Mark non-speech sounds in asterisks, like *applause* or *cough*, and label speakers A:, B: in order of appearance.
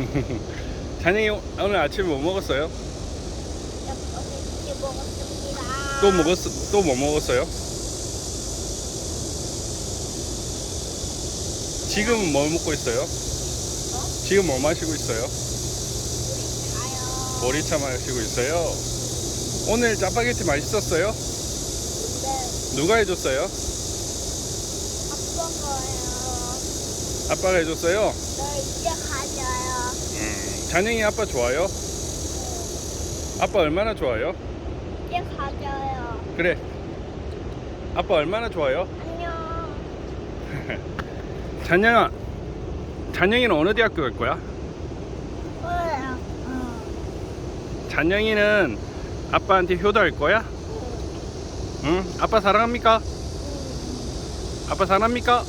A: *laughs* 잔영이 오늘 아침에 뭐 먹었어요?
B: 먹었습니다.
A: 또 먹었 또뭐 먹었어요? 지금 뭐 먹고 있어요? 지금 뭐 마시고 있어요?
B: 자요.
A: 보리차 마시고 있어요. 오늘 짜파게티 맛있었어요?
B: 네.
A: 누가 해줬어요?
B: 아빠가요.
A: 아빠가 해줬어요.
B: 네 이제.
A: 음, 잔영이 아빠 좋아요? 아빠 얼마나 좋아요?
B: 이제 가져요.
A: 그래. 아빠 얼마나 좋아요?
B: 안녕. *laughs*
A: 잔영아, 잔영이는 어느 대학교 갈 거야?
B: 뭐예요?
A: 잔영이는 아빠한테 효도할 거야? 응? 아빠 사랑합니까? 아빠 사랑합니까?